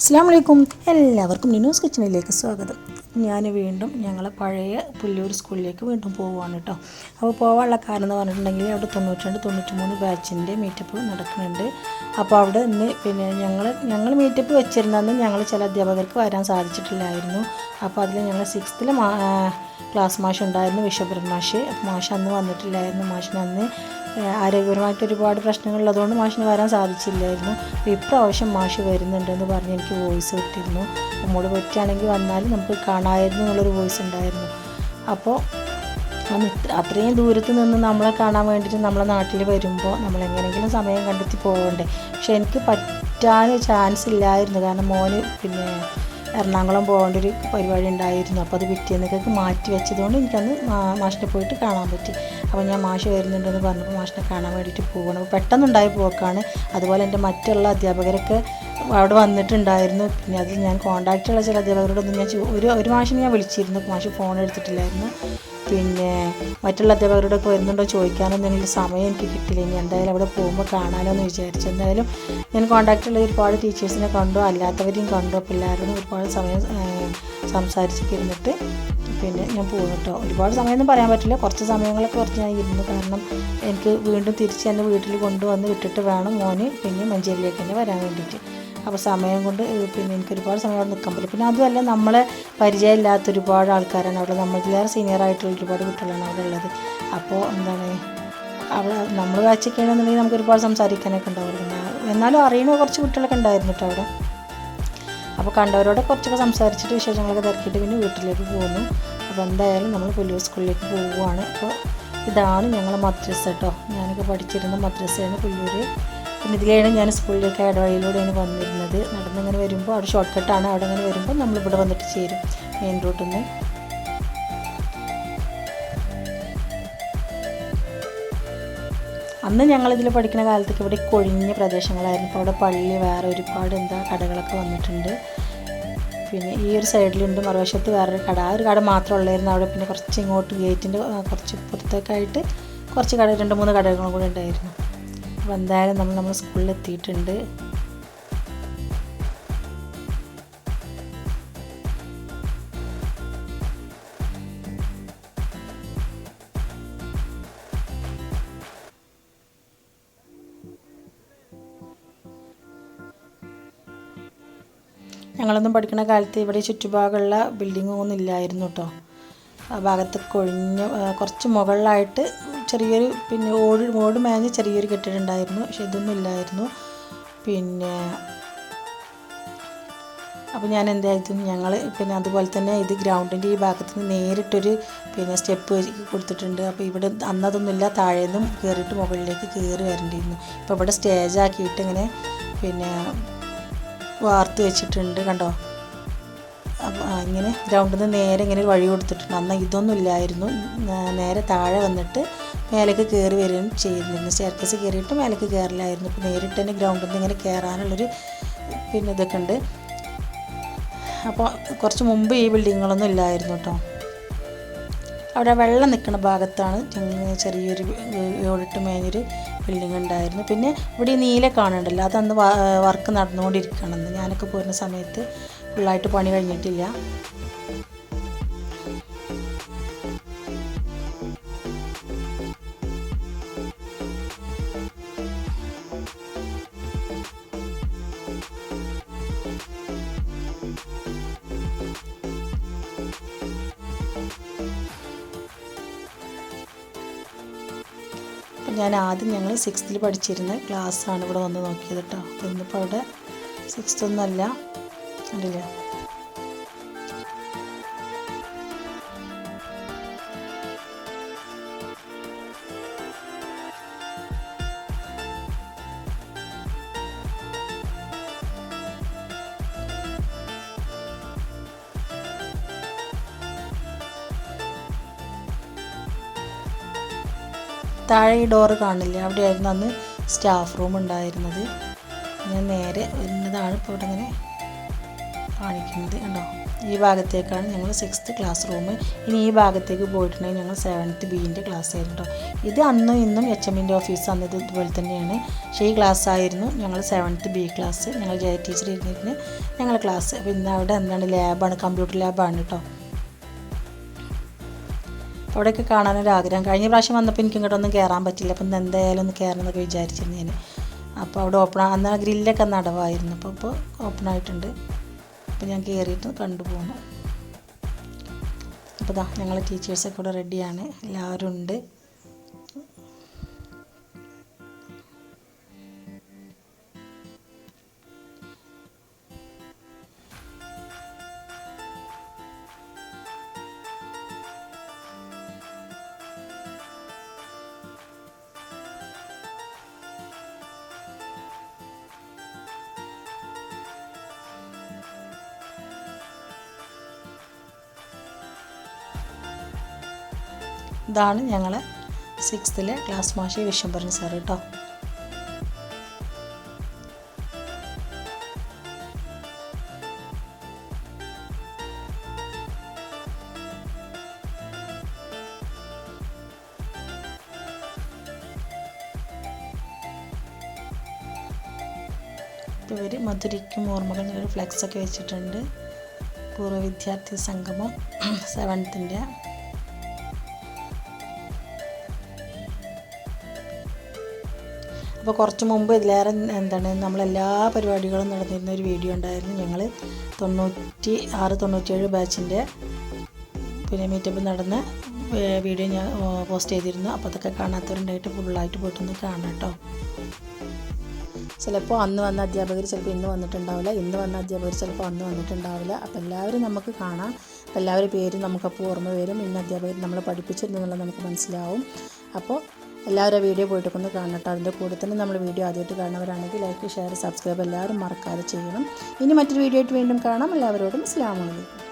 അസ്സാം എല്ലാവർക്കും ന്യൂസ് കിച്ചണിലേക്ക് സ്വാഗതം. ഞാൻ വീണ്ടും ഞങ്ങളെ പഴയ പുല്ലൂർ സ്കൂളിലേക്ക് വീണ്ടും പോവുകയാണ് കേട്ടോ. അപ്പോൾ പോകാനുള്ള കാരണം എന്ന് പറഞ്ഞിട്ടുണ്ടെങ്കിൽ അവിടെ തൊണ്ണൂറ്റിരണ്ട് തൊണ്ണൂറ്റി മൂന്ന് ബാച്ചിന്റെ മീറ്റപ്പ് നടക്കുന്നുണ്ട്. അപ്പോൾ അവിടെ നിന്ന് പിന്നെ ഞങ്ങൾ ഞങ്ങൾ മീറ്റപ്പ് വെച്ചിരുന്നെന്ന് ഞങ്ങൾ ചില അധ്യാപകർക്ക് വരാൻ സാധിച്ചിട്ടില്ലായിരുന്നു. അപ്പോൾ അതിൽ ഞങ്ങൾ സിക്സ്ത്തിൽ ക്ലാസ് മാഷ് ഉണ്ടായിരുന്നു വിശ്വഭരൻ മാഷ്. മാഷ് അന്ന് വന്നിട്ടില്ലായിരുന്നു. മാഷിന് അന്ന് ഏഹ് ആരോഗ്യപരമായിട്ട് ഒരുപാട് പ്രശ്നങ്ങളുള്ളതുകൊണ്ട് മാഷിന് വരാൻ സാധിച്ചില്ലായിരുന്നു. അപ്പോൾ ഇപ്രാവശ്യം മാഷ് വരുന്നുണ്ടെന്ന് പറഞ്ഞ് എനിക്ക് വോയിസ് കിട്ടിയിരുന്നു. അമ്മോട് പറ്റുകയാണെങ്കിൽ വന്നാൽ നമുക്ക് കാണാമായിരുന്നു എന്നുള്ളൊരു വോയിസ് ഉണ്ടായിരുന്നു. അപ്പോൾ അത്രയും ദൂരത്ത് നിന്ന് നമ്മളെ കാണാൻ വേണ്ടിയിട്ട് നമ്മളെ നാട്ടിൽ വരുമ്പോൾ നമ്മൾ എങ്ങനെയെങ്കിലും സമയം കണ്ടെത്തി പോകണ്ടേ. പക്ഷെ എനിക്ക് പറ്റാൻ ചാൻസ് ഇല്ലായിരുന്നു. കാരണം മോന് പിന്നെ എറണാകുളം പോകേണ്ട ഒരു പരിപാടി ഉണ്ടായിരുന്നു അപ്പോൾ അത് പിറ്റേന്നേക്കൊക്കെ മാറ്റി വെച്ചതുകൊണ്ട് എനിക്കന്ന് മാഷിനെ പോയിട്ട് കാണാൻ പറ്റി. അപ്പോൾ ഞാൻ മാഷ് വരുന്നുണ്ടെന്ന് പറഞ്ഞപ്പോൾ മാഷിനെ കാണാൻ വേണ്ടിയിട്ട് പോകണം അപ്പോൾ പെട്ടെന്നുണ്ടായ പോക്കാണ്. അതുപോലെ എന്റെ മറ്റുള്ള അധ്യാപകരൊക്കെ അവിടെ വന്നിട്ടുണ്ടായിരുന്നു. പിന്നെ അതിൽ ഞാൻ കോൺടാക്റ്റുള്ള ചില അധ്യാപകരോടൊന്നും ഞാൻ ഒരു ഒരു മാഷിനെ ഞാൻ വിളിച്ചിരുന്നു. മാഷ് ഫോൺ എടുത്തിട്ടില്ലായിരുന്നു. പിന്നെ മറ്റുള്ള അധ്യാപകരോടൊക്കെ വരുന്നുണ്ടോ ചോദിക്കാനൊന്നും എനിക്ക് സമയം എനിക്ക് കിട്ടില്ല. ഇനി എന്തായാലും അവിടെ പോകുമ്പോൾ കാണാനോ എന്ന് വിചാരിച്ചു. എന്തായാലും ഞാൻ കോൺടാക്റ്റുള്ള ഒരുപാട് ടീച്ചേഴ്സിനെ കണ്ടോ. അല്ലാത്തവരെയും കണ്ടോ. പിള്ളേരോടും ഒരുപാട് സമയം സംസാരിച്ചൊക്കെ പിന്നെ ഞാൻ പോകും കേട്ടോ ഒരുപാട് സമയമൊന്നും പറയാൻ പറ്റില്ല. കുറച്ച് സമയങ്ങളൊക്കെ കുറച്ച് ഞാൻ ഇരുന്നു. കാരണം എനിക്ക് വീണ്ടും തിരിച്ച് എന്റെ വീട്ടിൽ കൊണ്ടുവന്ന് വിട്ടിട്ട് വേണം മോന് പിന്നെ മഞ്ചേരിയിലേക്ക് തന്നെ വരാൻ വേണ്ടിയിട്ട്. അപ്പോൾ സമയം കൊണ്ട് പിന്നെ എനിക്ക് ഒരുപാട് സമയം അവിടെ നിൽക്കാൻ പറ്റില്ല. പിന്നെ അതുമല്ല നമ്മളെ പരിചയമില്ലാത്ത ഒരുപാട് ആൾക്കാരാണ് അവിടെ. നമ്മളിലേറെ സീനിയർ ആയിട്ടുള്ള ഒരുപാട് കുട്ടികളാണ് അവിടെ ഉള്ളത്. അപ്പോൾ എന്താണ് അവിടെ നമ്മൾ വായിച്ചൊക്കെയാണെന്നുണ്ടെങ്കിൽ നമുക്ക് ഒരുപാട് സംസാരിക്കാനൊക്കെ ഉണ്ടാവും എന്നാലും അറിയുന്ന കുറച്ച് കുട്ടികളൊക്കെ ഉണ്ടായിരുന്നു കേട്ടോ അവിടെ. അപ്പോൾ കണ്ടവരോട് കുറച്ചൊക്കെ സംസാരിച്ചിട്ട് വിശേഷങ്ങളൊക്കെ തിരക്കിയിട്ട് പിന്നെ വീട്ടിലേക്ക് പോകുന്നു. അപ്പോൾ എന്തായാലും നമ്മൾ പുലിയൂർ സ്കൂളിലേക്ക് പോവുകയാണ്. അപ്പോൾ ഇതാണ് ഞങ്ങളെ മദ്രസ കേട്ടോ. ഞാനൊക്കെ പഠിച്ചിരുന്ന മദ്രസയാണ് പുല്ലൂർ പിന്നെ ഇതിലാണ് ഞാൻ സ്കൂളിലേക്ക് ഇടവഴിയിലൂടെയാണ് വന്നിരുന്നത്. നടന്നിങ്ങനെ വരുമ്പോൾ അവിടെ ഷോർട്ട് കട്ടാണ് അവിടെ ഇങ്ങനെ വരുമ്പോൾ നമ്മളിവിടെ വന്നിട്ട് ചേരും മെയിൻ റൂട്ടിൽ നിന്ന് അന്ന് ഞങ്ങളിതിൽ പഠിക്കുന്ന കാലത്തേക്ക് ഇവിടെ കൊഴിഞ്ഞ പ്രദേശങ്ങളായിരുന്നു. ഇപ്പോൾ അവിടെ പള്ളി വേറെ ഒരുപാട് എന്താ കടകളൊക്കെ വന്നിട്ടുണ്ട്. പിന്നെ ഈ ഒരു സൈഡിലുണ്ട്. മറുവശത്ത് വേറൊരു കട. ആ ഒരു കട മാത്രം ഉള്ളായിരുന്നു അവിടെ. പിന്നെ കുറച്ച് ഇങ്ങോട്ട് ഗേറ്റിന്റെ കുറച്ച് പുറത്തൊക്കെ ആയിട്ട് കുറച്ച് കട രണ്ട് മൂന്ന് കടകളും കൂടെ ഉണ്ടായിരുന്നു. അപ്പോൾ എന്തായാലും നമ്മൾ നമ്മുടെ സ്കൂളിൽ എത്തിയിട്ടുണ്ട് ഞങ്ങളൊന്നും പഠിക്കുന്ന കാലത്ത് ഇവിടെ ചുറ്റുഭാഗമുള്ള ബിൽഡിങ്ങൊന്നും ഇല്ലായിരുന്നു കേട്ടോ ആ ഭാഗത്ത് കൊഴിഞ്ഞ കുറച്ച് മുകളിലായിട്ട് ചെറിയൊരു പിന്നെ ഓട് ഓട് മേഞ്ഞ് ചെറിയൊരു കെട്ടിടം ഉണ്ടായിരുന്നു പക്ഷെ ഇതൊന്നും ഇല്ലായിരുന്നു. പിന്നെ അപ്പോൾ ഞാൻ എന്തായിരുന്നു ഞങ്ങൾ പിന്നെ അതുപോലെ തന്നെ ഇത് ഗ്രൗണ്ടിന്റെ ഈ ഭാഗത്ത് നിന്ന് നേരിട്ടൊരു പിന്നെ സ്റ്റെപ്പ് കൊടുത്തിട്ടുണ്ട്. അപ്പോൾ ഇവിടെ അന്നതൊന്നുമില്ല താഴെ നിന്നും കയറിയിട്ട് മുകളിലേക്ക് കയറി വരേണ്ടിയിരുന്നു. ഇപ്പോൾ ഇവിടെ സ്റ്റേജ് ആക്കിയിട്ട് ഇങ്ങനെ പിന്നെ വാർത്ത് വെച്ചിട്ടുണ്ട് കണ്ടോ? അപ്പോൾ ഇങ്ങനെ ഗ്രൗണ്ടിൽ നിന്ന് നേരെ ഇങ്ങനെ ഒരു വഴി കൊടുത്തിട്ടുണ്ട്. അന്ന് ഇതൊന്നും ഇല്ലായിരുന്നു. നേരെ താഴെ വന്നിട്ട് മേലേക്ക് കയറി വരികയും ചെയ്തിരുന്നു സ്റ്റെയർക്കേസ് കയറിയിട്ട് മേലേക്ക് കയറില്ലായിരുന്നു ഇപ്പോൾ നേരിട്ട് തന്നെ ഗ്രൗണ്ടിൽ നിന്ന് ഇങ്ങനെ കയറാനുള്ളൊരു പിന്നെ ഇതൊക്കെ ഉണ്ട്. അപ്പോൾ കുറച്ച് മുമ്പ് ഈ ബിൽഡിങ്ങുകളൊന്നും ഇല്ലായിരുന്നു കേട്ടോ അവിടെ വെള്ളം നിൽക്കുന്ന ഭാഗത്താണ് ചെറിയൊരു ഓടിട്ട് മേഞ്ഞൊരു ബിൽഡിംഗ് ഉണ്ടായിരുന്നു. പിന്നെ ഇവിടെ നീല കാണുന്നുണ്ടല്ലോ അതന്ന് വർക്ക് നടന്നുകൊണ്ടിരിക്കണമെന്ന് ഞാനൊക്കെ പോരുന്ന സമയത്ത് ഫുള്ളായിട്ട് പണി കഴിഞ്ഞിട്ടില്ല. ഞാൻ ആദ്യം ഞങ്ങൾ സിക്സ്ത്തിൽ പഠിച്ചിരുന്ന ക്ലാസ്സാണ് ഇവിടെ വന്ന് നോക്കിയത് കേട്ടോ അപ്പോൾ ഇന്നിപ്പോൾ അവിടെ സിക്സ്ത്തൊന്നല്ല ഒന്നുമല്ല താഴെ ഈ ഡോറ് കാണില്ലേ? അവിടെയായിരുന്നു അന്ന് സ്റ്റാഫ് റൂം ഉണ്ടായിരുന്നത്. ഞാൻ നേരെ വരുന്നതാണ് ഇപ്പോൾ ഇവിടെ ഇങ്ങനെ കാണിക്കുന്നത് കണ്ടോ? ഈ ഭാഗത്തേക്കാണ് ഞങ്ങൾ സിക്സ്ത്ത് ക്ലാസ് റൂം ഇനി ഈ ഭാഗത്തേക്ക് പോയിട്ടുണ്ടെങ്കിൽ ഞങ്ങൾ സെവൻത്ത് ബീന്റെ ക്ലാസ് ആയിരുന്നു കേട്ടോ ഇത് അന്നും ഇന്നും എച്ച് എമ്മിന്റെ ഓഫീസ് അന്നത് ഇതുപോലെ തന്നെയാണ്. പക്ഷേ ഈ ക്ലാസ് ആയിരുന്നു ഞങ്ങൾ സെവൻത്ത് ബി ക്ലാസ് ഞങ്ങൾ ജയ ടീച്ചർ ഇരുന്നിരുന്ന് ഞങ്ങൾ ക്ലാസ് അപ്പോൾ ഇന്ന് അവിടെ എന്താണ്? ലാബാണ് കമ്പ്യൂട്ടർ ലാബാണ് കേട്ടോ അവിടെയൊക്കെ കാണാനൊരു ആഗ്രഹം. കഴിഞ്ഞ പ്രാവശ്യം വന്നപ്പോൾ എനിക്ക് ഇങ്ങോട്ടൊന്നും കയറാൻ പറ്റില്ല. അപ്പം എന്തായാലും ഒന്ന് കയറണം എന്നൊക്കെ വിചാരിച്ചിരുന്നു ഞാൻ അപ്പോൾ അവിടെ ഓപ്പൺ അന്ന് ഗ്രില്ലൊക്കെ നടവായിരുന്നു. അപ്പോൾ ഇപ്പോൾ ഓപ്പൺ ആയിട്ടുണ്ട്. അപ്പോൾ ഞാൻ കയറിയിട്ട് കണ്ടുപോകുന്നു അപ്പോൾ ഇതാ ഞങ്ങൾ ടീച്ചേഴ്സൊക്കെ ഇവിടെ റെഡിയാണ് എല്ലാവരും ഉണ്ട്. ഇതാണ് ഞങ്ങളെ സിക്സ്ത്തിലെ ക്ലാസ് മാഷി വിശ്വംഭരൻ സാർ കേട്ടോ ഇവർ മധുരയ്ക്കും ഓർമ്മകൾ ഒരു ഫ്ലെക്സ് ഒക്കെ വെച്ചിട്ടുണ്ട്. പൂർവ വിദ്യാർത്ഥി സംഗമം സെവൻത്തിന്റെ അപ്പോൾ കുറച്ച് മുമ്പ് ഇതിലേറെ എന്താണ് നമ്മളെല്ലാ പരിപാടികളും നടന്നിരുന്ന ഒരു വീഡിയോ ഉണ്ടായിരുന്നു. ഞങ്ങൾ തൊണ്ണൂറ്റി ആറ് തൊണ്ണൂറ്റിയേഴ് ബാച്ചിന്റെ പിന്നെ മീറ്റപ്പ് നടന്ന വീഡിയോ ഞാൻ പോസ്റ്റ് ചെയ്തിരുന്നു. അപ്പോൾ അതൊക്കെ കാണാത്തവരുണ്ടായിട്ട് ഫുള്ളായിട്ട് പോയിട്ടൊന്ന് കാണാം കേട്ടോ. ചിലപ്പോൾ അന്ന് വന്ന അധ്യാപകർ ചിലപ്പോൾ ഇന്ന് വന്നിട്ടുണ്ടാവില്ല. ഇന്ന് വന്ന അധ്യാപകർ ചിലപ്പോൾ അന്ന് വന്നിട്ടുണ്ടാവില്ല. അപ്പോൾ എല്ലാവരും നമുക്ക് കാണാം. അപ്പോൾ എല്ലാവരുടെ പേരും നമുക്കപ്പോൾ ഓർമ്മ വരും. ഇന്ന അധ്യാപകർ നമ്മളെ പഠിപ്പിച്ചിരുന്നു എന്നുള്ളത് നമുക്ക് മനസ്സിലാവും. അപ്പോൾ എല്ലാവരും വീഡിയോ പോയിട്ട് ഒന്ന് കാണട്ടോ അതിന്റെ കൂടെ തന്നെ നമ്മൾ വീഡിയോ ആദ്യമായിട്ട് കാണുന്നവരാണെങ്കിൽ ലൈക്ക് ഷെയർ സബ്സ്ക്രൈബ് എല്ലാവരും മറക്കാതെ ചെയ്യണം. ഇനി മറ്റൊരു വീഡിയോ ആയിട്ട് വീണ്ടും കാണാം. എല്ലാവരോടും അസ്സാം വലൈക്കും